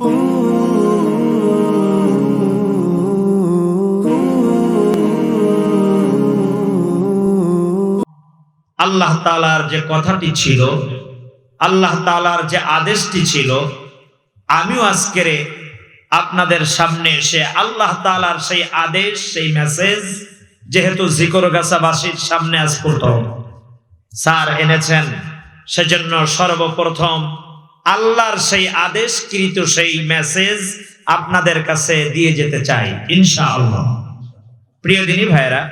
আল্লাহ তালার যে কথাটি ছিল, আল্লাহ তালার যে আদেশটি ছিল, আমিও আজকের আপনাদের সামনে এসে আল্লাহ তালার সেই আদেশ, সেই মেসেজ যেহেতু জিকর গাছাবাসীর সামনে আজ প্রথম স্যার এনেছেন, সেজন্য সর্বপ্রথম আল্লাহর সেই আদেশকৃত সেই মেসেজ আপনাদের কাছে দিয়ে যেতে চাই, ইনশাআল্লাহ। প্রিয় দিনী ভাইরা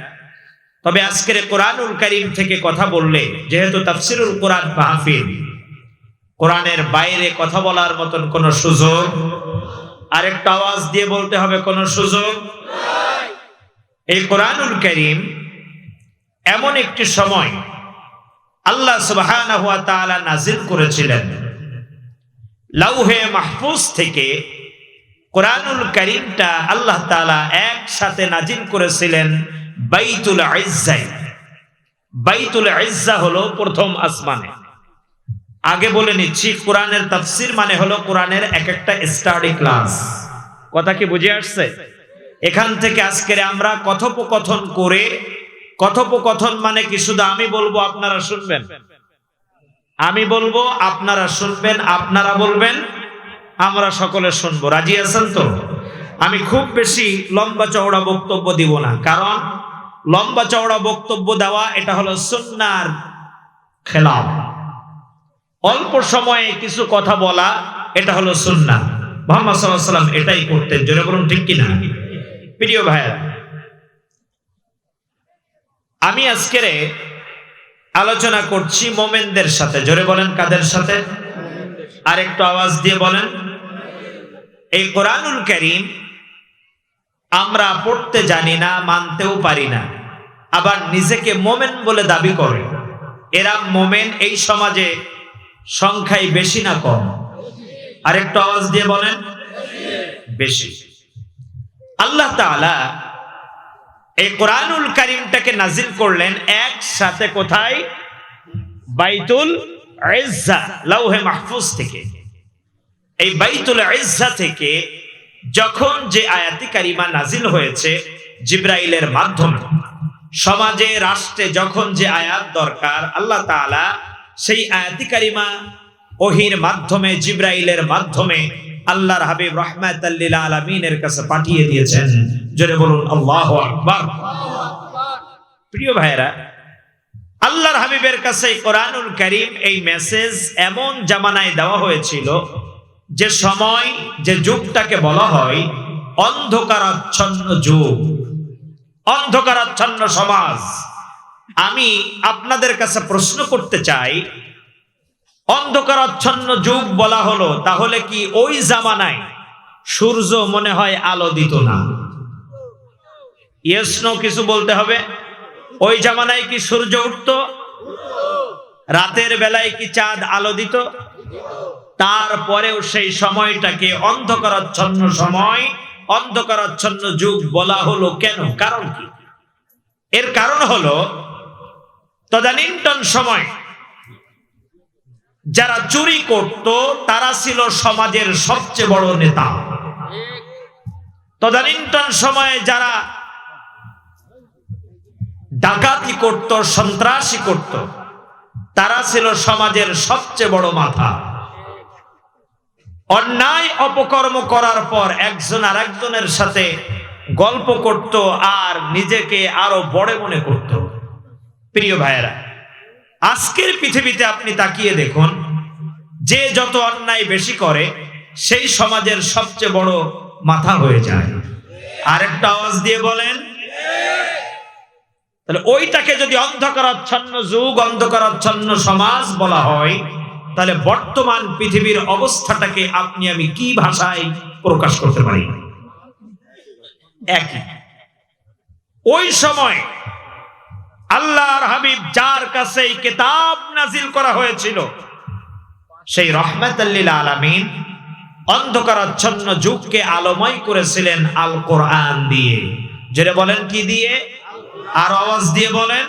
তবে আজকের কোরআনুল করিম থেকে কথা বললে, যেহেতু তাফসিরুল কোরআন মাহফিল, কোরআনের বাইরে কথা বলার মতন কোন সুযোগ, আরেকটা আওয়াজ দিয়ে বলতে হবে কোন সুযোগ? এই কোরআনুল করিম এমন একটি সময় আল্লাহ তাআলা নাজিল করেছিলেন। লাউহে মাহফুজ থেকে কোরআনুল করিমটা আল্লাহ তালা একসাথে নাজিল করেছিলেন বাইতুল ইজ্জায় বাইতুল ইজ্জা হলো প্রথম আসমানে। আগে বলে নিচ্ছি, কোরআনের তাফসির মানে হলো কোরআনের এক একটা স্টাডি ক্লাস। কথা কি বুঝে আসছে? এখান থেকে আজকের আমরা কথোপকথন করে, কথোপকথন মানে কি শুধু আমি বলব আপনারা শুনবেন? আমি বলব, আপনারা শুনবেন, আপনারা বলবেন, আমরা সকলে শুনব। রাজি আছেন তো? আমি খুব বেশি লম্বা চওড়া বক্তব্য দিব না, কারণ লম্বা চওড়া বক্তব্য দেওয়া, এটা হলো সুন্নার খেলাফ। অল্প সময়ে কিছু কথা বলা, এটা হলো সুন্না। মোহাম্মদ সাল্লাহ সাল্লাম এটাই করতেন, জোরে বলুন ঠিক কিনা? প্রিয় ভাইয়া আমি আজকের আলোচনা করছি মোমেনদের সাথে। জোরে বলেন কাদের সাথে? আর একটু আওয়াজ দিয়ে বলেন। এই কোরআনুল করিম আমরা পড়তে জানি না, মানতেও পারি না। আবার নিজেকে মোমেন বলে দাবি করে। এরা মোমেন এই সমাজে সংখ্যায় বেশি না কম? আরেকটু আওয়াজ দিয়ে বলেন। বেশি। আল্লাহ তাআলা এই কোরআনুল করিমটাকে নাজিল করলেন একসাথে কোথায়? বাইতুল ইজ্জা, লাউহে মাহফুজ থেকে। এই বাইতুল ইজ্জা থেকে যখন যে আয়াতি কারিমা নাজিল হয়েছে জিব্রাইলের মাধ্যমে, সমাজে, রাষ্ট্রে যখন যে আয়াত দরকার, আল্লাহ তাআলা সেই আয়াতি কারিমা ওহির মাধ্যমে, জিব্রাইলের মাধ্যমে আল্লাহর হাবিব রহমাতাল্লিল আলামিনের কাছে পাঠিয়ে দিয়েছেন। জোরে বলুন, আল্লাহু আকবার। প্রিয় ভাইরা আল্লাহর হাবিবের কাছে কোরআনুল করিম এই মেসেজ এমন জামানায় দেওয়া হয়েছিল যে সময়, যে যুগটাকে বলা হয় অন্ধকারাচ্ছন্ন যুগ, অন্ধকারাচ্ছন্ন সমাজ। আমি আপনাদের কাছে প্রশ্ন করতে চাই অন্ধকারাচ্ছন্ন যুগ বলা হলো, তাহলে কি ওই জামানায় সূর্য মনে হয় আলো দিত না? ইয়েস নো কিছু বলতে হবে? ওই জামানায় কি সূর্য উঠতো? রাতের বেলায় কি চাঁদ আলো দিত? তারপরেও সেই সময়টাকে অন্ধকারাচ্ছন্ন সময়, অন্ধকারাচ্ছন্ন যুগ বলা হলো কেন? কারণ কি? এর কারণ হলো, তদানীন্তন সময় যারা চুরি করত, তারা ছিল সমাজের সবচেয়ে বড় নেতা। তদানীন্তন সময়ে যারা ডাকাতি করত, সন্ত্রাসী করত, তারা ছিল সমাজের সবচেয়ে বড় মাথা। অন্যায় অপকর্ম করার পর একজন আর একজনের সাথে গল্প করত আর নিজেকে আরও বড় মনে করত। প্রিয় ভাইয়েরা আজকের পৃথিবীতে আপনি তাকিয়ে দেখুন, যে যত অন্যায় বেশি করে, সেই সমাজের সবচেয়ে বড় মাথা হয়ে যায়। আরেকটা আওয়াজ দিয়ে বলেন, তাহলে ওইটাকে যদি অন্ধকারাচ্ছন্ন যুগ, অন্ধকারাচ্ছন্ন সমাজ বলা হয়, তাহলে বর্তমান পৃথিবীর অবস্থাটাকে আপনি আমি কি ভাষায় প্রকাশ করতে পারি? একই। ওই সময় আল্লাহর হাবিব যার কাছে এই কিতাব নাজিল করা হয়েছিল, সেই রহমাতাল্লিল আলামিন অন্ধকারাচ্ছন্ন যুগকে আলোময় করেছিলেন আল কোরআন দিয়ে। যেটা বলেন কি দিয়ে? আর আওয়াজ দিয়ে বলেন,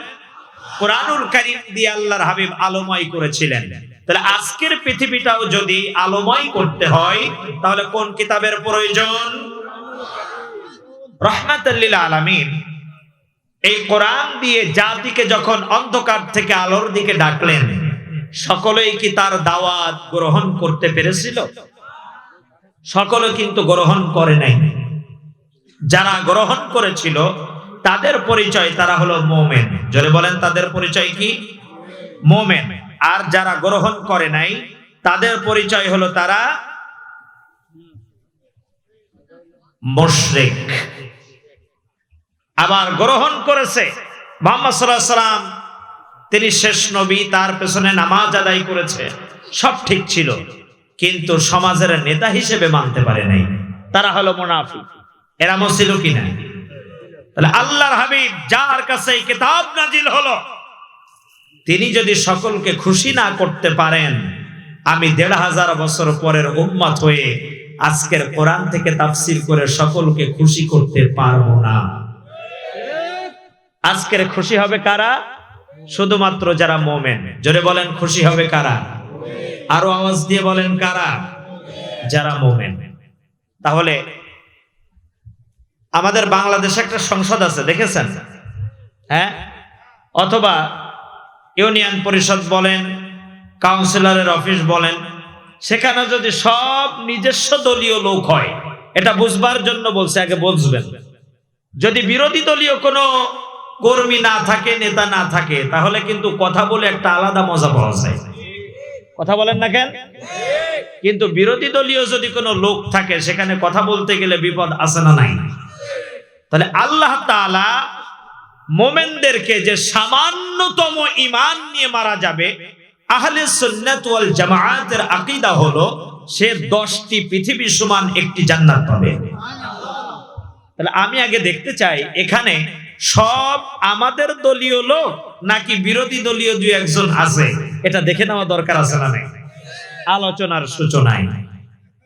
কোরআনুল কারীম দিয়ে আল্লাহর হাবিব আলোময় করেছিলেন। তাহলে আজকের পৃথিবীটাও যদি আলোময় করতে হয়, তাহলে কোন কিতাবের প্রয়োজন? রহমাতাল্লিল আলামিন এই কোরআন দিয়ে জাতিকে যখন অন্ধকার থেকে আলোর দিকে ডাকলেন, সকলেই কি তার দাওয়াত গ্রহণ করতে পেরেছিল? সকলে কিন্তু গ্রহণ করে নাই। যারা গ্রহণ করেছিল, তাদের পরিচয় তারা হলো মোমেন। জোরে বলেন, তাদের পরিচয় কি? মোমেন। আর যারা গ্রহণ করে নাই, তাদের পরিচয় হলো তারা মুশরিক। আবার গ্রহণ করেছে। মোহাম্মদ তিনি শেষ নবী, তার পেছনে নামাজ আদায় করেছে। সব ঠিক ছিল, কিন্তু সমাজের নেতা হিসেবে মানতে পারে নাই। তারা হলো মুনাফিক। এরা ছিল কি না তাহলে আল্লাহর হাবিব যার কাছে কিতাব নাজিল হলো, তিনি যদি সকলকে খুশি না করতে পারেন, আমি দেড় হাজার বছর পরের উম্মত হয়ে আজকের কোরআন থেকে তাফসিল করে সকলকে খুশি করতে পারব না। আজকের খুশি হবে কারা? শুধুমাত্র যারা মোমেন। জোরে বলেন, খুশি হবে কারা? আরও আওয়াজ দিয়ে বলেন, কারা? যারা মোমেন। তাহলে আমাদের বাংলাদেশে একটা সংসদ আছে, দেখেছেন? হ্যাঁ? অথবা ইউনিয়ন পরিষদ বলেন, কাউন্সিলরের অফিস বলেন, সেখানে যদি সব নিজস্ব দলীয় লোক হয়, এটা বুঝবার জন্য বলছে, আগে বুঝবেন। যদি বিরোধী দলীয় কোনো কর্মী না থাকে, নেতা না থাকে, তাহলে কিন্তু কথা বলে একটা আলাদা মজা পাওয়া যায়। কথা বলেন না কেন? কিন্তু বিরোধী দলীয় যদি কোনো লোক থাকে, সেখানে কথা বলতে গেলে বিপদ আছে না নাই? তাহলে আল্লাহ তাআলা মোমেনদেরকে যে সামান্যতম ইমান নিয়ে মারা যাবে, আহলে সুন্নাত ওয়াল জামাআতের আকীদা হলো, সে দশটি পৃথিবী সমান একটি জান্নাত পাবে। তাহলে আমি আগে দেখতে চাই, এখানে সব আমাদের দলীয় লোক নাকি বিরোধী দলীয় দুই একজন আছে? এটা দেখে নেওয়া দরকার আছে না নাই? আলোচনার সূচনায়।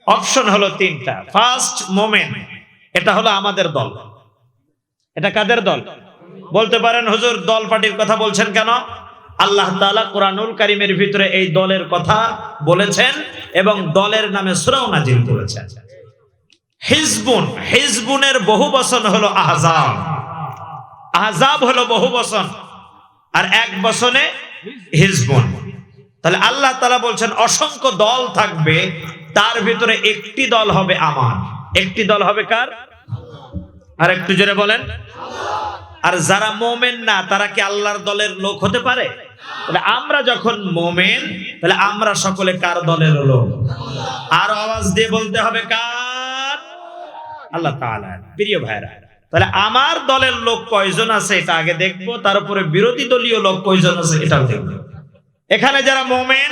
অপশন হলো তিনটা। ফার্স্ট মোমেন্ট এটা হলো আমাদের দল। এটা কাদের দল? বলতে পারেন, হুজুর, দল পার্টির কথা বলছেন কেন? আল্লাহ তাআলা কোরআনুল কারিমের ভিতরে এই দলের কথা বলেছেন এবং দলের নামে সূরাও নাজিল করেছেন। হিজবুন, হিজবুনের বহু বচন হলো আহজাব। আহজাব হলো বহু বসন আর এক বসনে হিজবুন। তাহলে আল্লাহ তাআলা বলছেন, অসংখ্য দল থাকবে, তার ভিতরে একটি দল হবে আমার। একটি দল হবে কার? আর একটু জোরে বলেন। আর যারা মোমেন না, তারা কি আল্লাহর দলের লোক হতে পারে? তাহলে আমরা যখন মোমেন, তাহলে আমরা সকলে কার দলের লোক? আর আওয়াজ দিয়ে বলতে হবে কার? আল্লাহ প্রিয় ভাইরা তাহলে আমার দলের লোক কয়জন আছে এটা আগে দেখব, তার উপরে বিরোধী দলীয় লোক কয়জন আছে এটা দেখব। এখানে যারা মোমেন